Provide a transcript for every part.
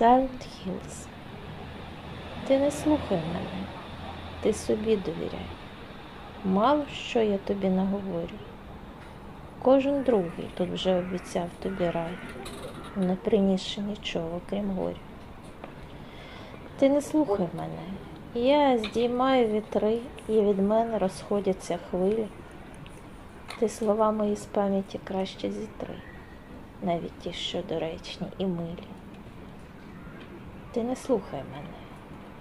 Silent Hills. Ти не слухай мене, ти собі довіряй. Мало що я тобі наговорю. Кожен другий тут вже обіцяв тобі рай, не принісши нічого, крім горя. Ти не слухай мене, я здіймаю вітри, і від мене розходяться хвилі. Ти слова мої з пам'яті краще зітри, навіть ті, що доречні і милі. Ти не слухай мене,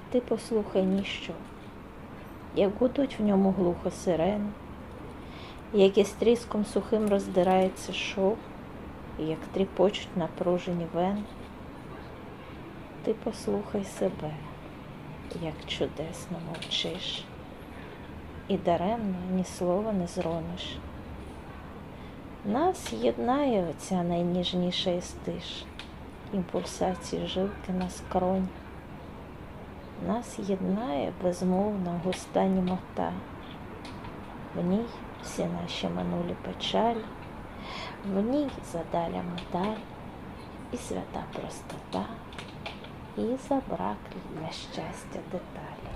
ти послухай ніщо, як гудуть в ньому глухо сирени, як із тріском сухим роздирається шов, як тріпочуть напружені вени. Ти послухай себе, як чудесно мовчиш, і даремно ні слова не зрониш. Нас єднає оця найніжніша із тиш, імпульсації жилки на скронь. Нас єднає безмовна густа німота, в ній всі наші минулі печалі, в ній задаля медаль і свята простота, і забраклі для щастя деталі.